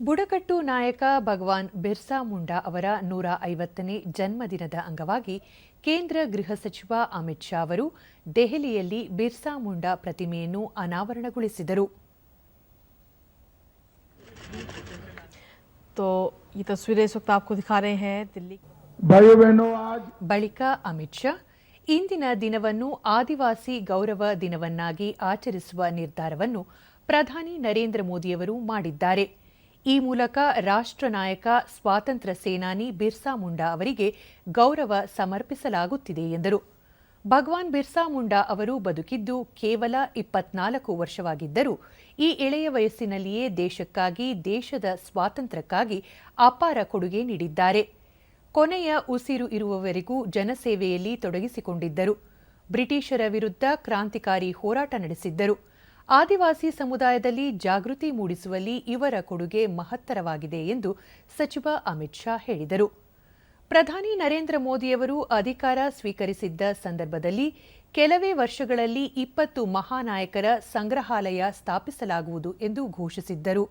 ಬುಡಕಟ್ಟು ನಾಯಕ ಭಗವಾನ್ ಬಿರ್ಸಾ ಮುಂಡಾ ಅವರ ನೂರ ಐವತ್ತನೇ ಜನ್ಮದಿನದ ಅಂಗವಾಗಿ ಕೇಂದ್ರ ಗೃಹ ಸಚಿವ ಅಮಿತ್ ಶಾ ಅವರು ದೆಹಲಿಯಲ್ಲಿ ಬಿರ್ಸಾ ಮುಂಡಾ ಪ್ರತಿಮೆಯನ್ನು ಅನಾವರಣಗೊಳಿಸಿದರು. ಬಳಿಕ ಅಮಿತ್ ಶಾ ಇಂದಿನ ದಿನವನ್ನು ಆದಿವಾಸಿ ಗೌರವ ದಿನವನ್ನಾಗಿ ಆಚರಿಸುವ ನಿರ್ಧಾರವನ್ನು ಪ್ರಧಾನಿ ನರೇಂದ್ರ ಮೋದಿಯವರು ಮಾಡಿದ್ದಾರೆ. ಈ ಮೂಲಕ ರಾಷ್ಟ್ರ ನಾಯಕ ಸ್ವಾತಂತ್ರ್ಯ ಸೇನಾನಿ ಬಿರ್ಸಾ ಮುಂಡಾ ಅವರಿಗೆ ಗೌರವ ಸಮರ್ಪಿಸಲಾಗುತ್ತಿದೆ ಎಂದರು. ಭಗವಾನ್ ಬಿರ್ಸಾ ಮುಂಡಾ ಅವರು ಬದುಕಿದ್ದು ಕೇವಲ ಇಪ್ಪತ್ನಾಲ್ಕು ವರ್ಷವಾಗಿದ್ದರೂ ಈ ಎಳೆಯ ವಯಸ್ಸಿನಲ್ಲಿಯೇ ದೇಶಕ್ಕಾಗಿ, ದೇಶದ ಸ್ವಾತಂತ್ರ್ಯಕ್ಕಾಗಿ ಅಪಾರ ಕೊಡುಗೆ ನೀಡಿದ್ದಾರೆ. ಕೊನೆಯ ಉಸಿರು ಇರುವವರೆಗೂ ಜನಸೇವೆಯಲ್ಲಿ ತೊಡಗಿಸಿಕೊಂಡಿದ್ದರು. ಬ್ರಿಟಿಷರ ವಿರುದ್ಧ ಕ್ರಾಂತಿಕಾರಿ ಹೋರಾಟ ನಡೆಸಿದ್ದರು. ಆದಿವಾಸಿ ಸಮುದಾಯದಲ್ಲಿ ಜಾಗೃತಿ ಮೂಡಿಸುವಲ್ಲಿ ಇವರ ಕೊಡುಗೆ ಮಹತ್ತರವಾಗಿದೆ ಎಂದು ಸಚಿವ ಅಮಿತ್ ಶಾ ಹೇಳಿದರು. ಪ್ರಧಾನಿ ನರೇಂದ್ರ ಮೋದಿಯವರು ಅಧಿಕಾರ ಸ್ವೀಕರಿಸಿದ್ದ ಸಂದರ್ಭದಲ್ಲಿ ಕೆಲವೇ ವರ್ಷಗಳಲ್ಲಿ ಇಪ್ಪತ್ತು ಮಹಾನಾಯಕರ ಸಂಗ್ರಹಾಲಯ ಸ್ಥಾಪಿಸಲಾಗುವುದು ಎಂದು ಘೋಷಿಸಿದ್ದರು.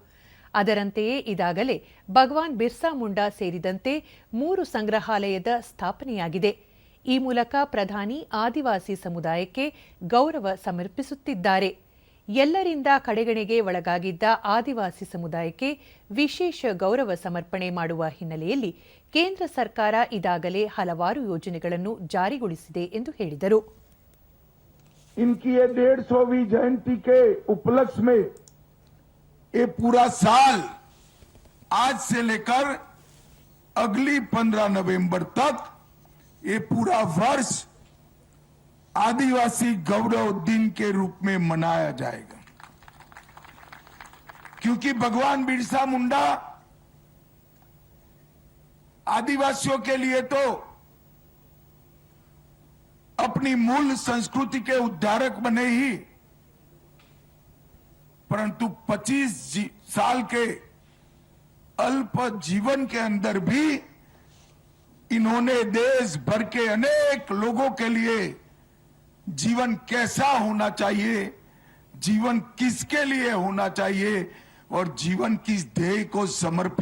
ಅದರಂತೆಯೇ ಇದಾಗಲೇ ಭಗವಾನ್ ಬಿರ್ಸಾ ಮುಂಡಾ ಸೇರಿದಂತೆ ಮೂರು ಸಂಗ್ರಹಾಲಯದ ಸ್ಥಾಪನೆಯಾಗಿದೆ. ಈ ಮೂಲಕ ಪ್ರಧಾನಿ ಆದಿವಾಸಿ ಸಮುದಾಯಕ್ಕೆ ಗೌರವ ಸಮರ್ಪಿಸುತ್ತಿದ್ದಾರೆ. ಎಲ್ಲರಿಂದ ಕಡೆಗಣೆಗೆ ಒಳಗಾಗಿದ್ದ ಆದಿವಾಸಿ ಸಮುದಾಯಕ್ಕೆ ವಿಶೇಷ ಗೌರವ ಸಮರ್ಪಣೆ ಮಾಡುವ ಹಿನ್ನೆಲೆಯಲ್ಲಿ ಕೇಂದ್ರ ಸರ್ಕಾರ ಇದಾಗಲೇ ಹಲವಾರು ಯೋಜನೆಗಳನ್ನು ಜಾರಿಗೊಳಿಸಿದೆ ಎಂದು ಹೇಳಿದರು इनकी ये डेढ़ सौवीं जयंती के उपलक्ष्य में ये पूरा साल आज से लेकर अगली 15 नवंबर तक ये पूरा वर्ष आदिवासी गौरव दिन के रूप में मनाया जाएगा। क्योंकि भगवान बिरसा मुंडा आदिवासियों के लिए तो अपनी मूल संस्कृति के उद्धारक बने ही, परंतु 25 साल के अल्प जीवन के अंदर भी इन्होंने देश भर के अनेक लोगों के लिए जीवन कैसा होना चाहिए? जीवन किसके लिए होना चाहिए? और जीवन किस ध्येय को समर्पित